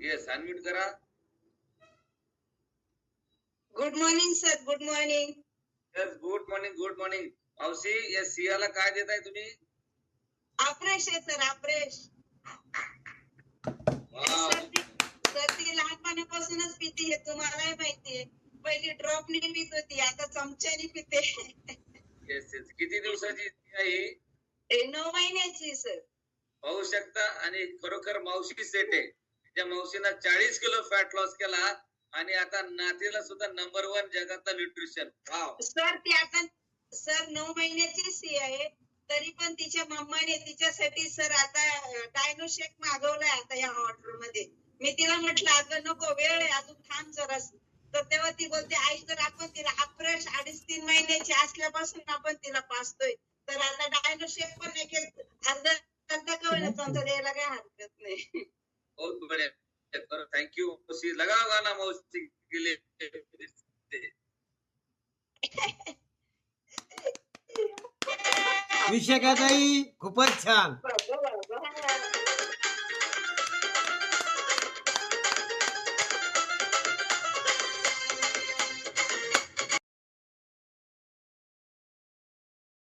Yes unmute करा good morning sir good morning yes good morning good morning मावशी या सियाला काय देताय तुम्ही? अफ्रेश आहे सर अफ्रेश वाव. सर ती लहानपणापासूनच पिते हे तुम्हालाही माहितीये पहिली ड्रॉप ने पित होती आता चमच्याने पिते. येस येस किती दिवसाची सिया ही? हे नऊ महिन्याची सर पाहू शकता आणि खरोखर मावशी सेट आहे. त्या मावशीनं चाळीस किलो फॅट लॉस केला आणि आता नातीला सुद्धा नंबर वन जगातलं न्यूट्रिशन वाव सर ती आता सर नऊ महिन्याची सी आहे. तरी पण तिच्या मम्माने तिच्यासाठी सर आता डायनो शेक मागवलाय आता या ऑर्डरमध्ये. मी तिला म्हटलं अगं नको वेळ आहे अजून थांब जरास. तर तेव्हा ती बोलते आई तर आपण तिला अफ्रेश अडीच तीन महिन्याची असल्यापासून आपण तिला पाचतोय. तर आता डायनो शेक पण एक एक अर्धा अर्धा कवळ चमचा द्यायला काय हरकत नाही. थँक्यू मावशी लगाव गाना मौसी के लिए। विषय का खूपच छान.